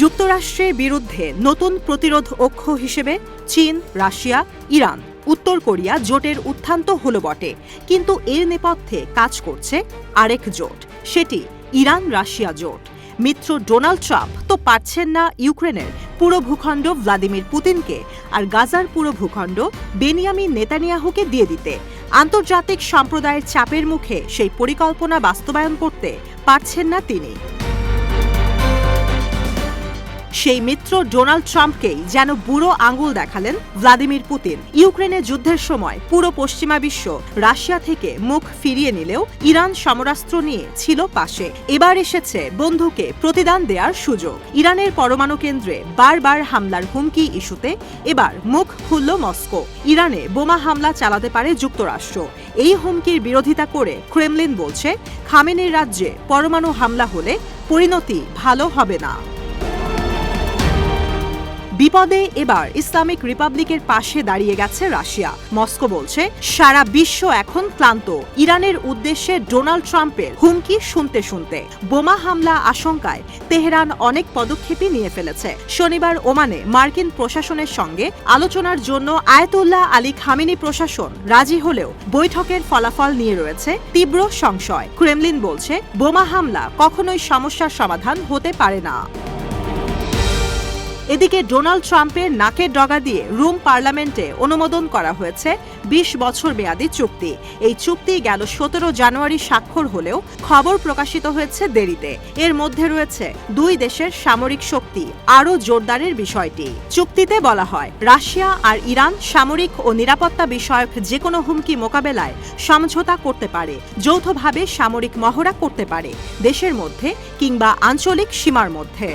যুক্তরাষ্ট্রের বিরুদ্ধে নতুন প্রতিরোধ অক্ষ হিসেবে চীন, রাশিয়া, ইরান, উত্তর কোরিয়া জোটের উত্থান্ত হলো বটে, কিন্তু এর নেপথ্যে কাজ করছে আরেক জোট, সেটি ইরান রাশিয়া জোট। মিত্র ডোনাল্ড ট্রাম্প তো পারছেন না ইউক্রেনের পুরো ভূখণ্ড ভ্লাদিমির পুতিনকে আর গাজার পুরো ভূখণ্ড বেনিয়ামিন নেতানিয়াহুকে দিয়ে দিতে। আন্তর্জাতিক সম্প্রদায়ের চাপের মুখে সেই পরিকল্পনা বাস্তবায়ন করতে পারছেন না তিনি। সেই মিত্র ডোনাল্ড ট্রাম্পকেই যেন বুড়ো আঙ্গুল দেখালেন ভ্লাদিমির পুতিন। ইউক্রেনের যুদ্ধের সময় পুরো পশ্চিমা বিশ্ব রাশিয়া থেকে মুখ ফিরিয়ে নিলেও ইরান সমরাস্ত্র নিয়ে ছিল পাশে। এবার এসেছে বন্ধুকে প্রতিদান দেওয়ার সুযোগ। ইরানের পরমাণু কেন্দ্রে বারবার হামলার হুমকি ইস্যুতে এবার মুখ খুলল মস্কো। ইরানে বোমা হামলা চালাতে পারে যুক্তরাষ্ট্র। এই হুমকির বিরোধিতা করে ক্রেমলিন বলছে, খামেনের রাজ্যে পরমাণু হামলা হলে পরিণতি ভালো হবে না। বিপদে এবার ইসলামিক রিপাবলিকের পাশে দাঁড়িয়ে গেছে রাশিয়া। মস্কো বলছে, সারা বিশ্ব এখন ক্লান্ত। ইরানের উদ্দেশ্যে ডোনাল্ড ট্রাম্পের হুমকি শুনতে শুনতে। বোমা হামলা আশঙ্কায় তেহরান অনেক পদক্ষেপই নিয়ে ফেলেছে। শনিবার ওমানে মার্কিন প্রশাসনের সঙ্গে আলোচনার জন্য আয়তুল্লাহ আলী খামিনি প্রশাসন রাজি হলেও বৈঠকের ফলাফল নিয়ে রয়েছে তীব্র সংশয়। ক্রেমলিন বলছে, বোমা হামলা কখনোই সমস্যার সমাধান হতে পারে না। এদিকে ডোনাল্ড ট্রাম্পের নাকের ডগা দিয়ে রুম পার্লামেন্টে অনুমোদন করা হয়েছে বিশ বছর মেয়াদী চুক্তি। এই চুক্তি গেল সতেরো জানুয়ারি স্বাক্ষর হলেও খবর প্রকাশিত হয়েছে দেরিতে। এর মধ্যে রয়েছে দুই দেশের সামরিক শক্তি, আরও জোরদারের বিষয়টি। চুক্তিতে বলা হয়, রাশিয়া আর ইরান সামরিক ও নিরাপত্তা বিষয়ক যে কোনো হুমকি মোকাবেলায় সমঝোতা করতে পারে, যৌথভাবে সামরিক মহড়া করতে পারে, দেশের মধ্যে কিংবা আঞ্চলিক সীমার মধ্যে।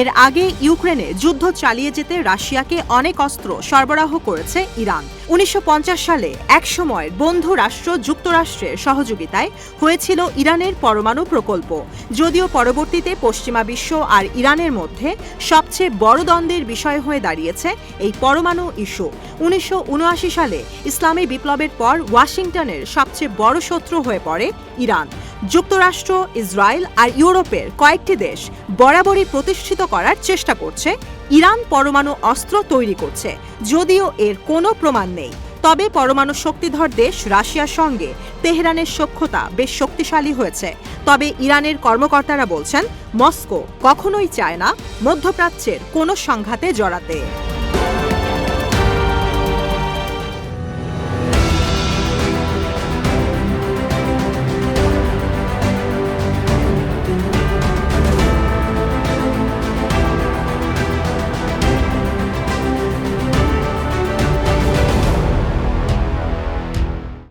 এর আগে ইউক্রেনে যুদ্ধ চালিয়ে যেতে রাশিয়াকে অনেক অস্ত্র সরবরাহ করেছে ইরান। উনিশশো পঞ্চাশ সালে একসময় বন্ধু রাষ্ট্র যুক্তরাষ্ট্রের সহযোগিতায় হয়েছিল ইরানের পরমাণু প্রকল্প। যদিও পরবর্তীতে পশ্চিমা বিশ্ব আর ইরানের মধ্যে সবচেয়ে বড় দ্বন্দ্বের বিষয় হয়ে দাঁড়িয়েছে এই পরমাণু ইস্যু। উনিশশো উনআশি সালে ইসলামী বিপ্লবের পর ওয়াশিংটনের সবচেয়ে বড় শত্রু হয়ে পড়ে ইরান। যুক্তরাষ্ট্র, ইসরায়েল আর ইউরোপের কয়েকটি দেশ বরাবরই প্রতিষ্ঠিত করার চেষ্টা করছে, ইরান পরমাণু অস্ত্র তৈরি করছে, যদিও এর কোনো প্রমাণ নেই। তবে পরমাণু শক্তিধর দেশ রাশিয়ার সঙ্গে তেহরানের সক্ষতা বেশ শক্তিশালী হয়েছে। তবে ইরানের কর্মকর্তারা বলছেন, মস্কো কখনোই চায় না মধ্যপ্রাচ্যের কোনো সংঘাতে জড়াতে।